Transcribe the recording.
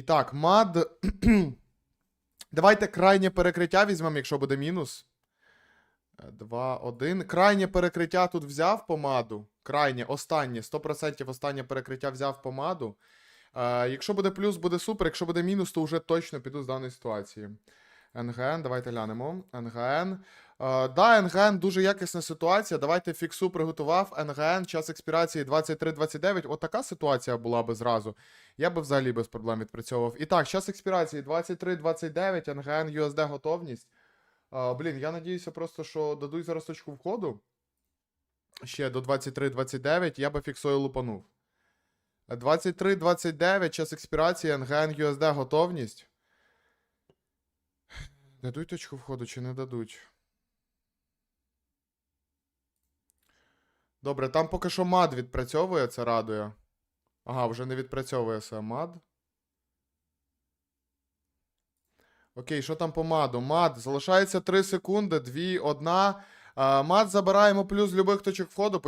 І так, мад. Давайте крайнє перекриття візьмемо, якщо буде мінус. 2, 1. Крайнє перекриття тут взяв помаду. Крайнє, останнє, 100% останнє перекриття взяв помаду. Е, якщо буде плюс, буде супер. Якщо буде мінус, то вже точно піду з даної ситуації. НГН, давайте глянемо. НГН. Е, да, НГН дуже якісна ситуація. Давайте фіксу приготував. НГН, час експірації 23-29. От ситуація була би зразу. Я би взагалі без проблем відпрацьовував. І так, час експірації 23-29, НГН, USD готовність. А, блін, я надіюся просто, що дадуть зараз точку входу. Ще до 23-29, я би фіксою лупанув. 23-29, час експірації, НГН, USD готовність. Дадуть точку входу чи не дадуть? Добре, там поки що мад відпрацьовує, це радує. Ага, вже не відпрацьовує це мад. Окей, що там по маду? Мад. Залишається 3 секунди, 2, 1. Мад забираємо плюс любих точок входу.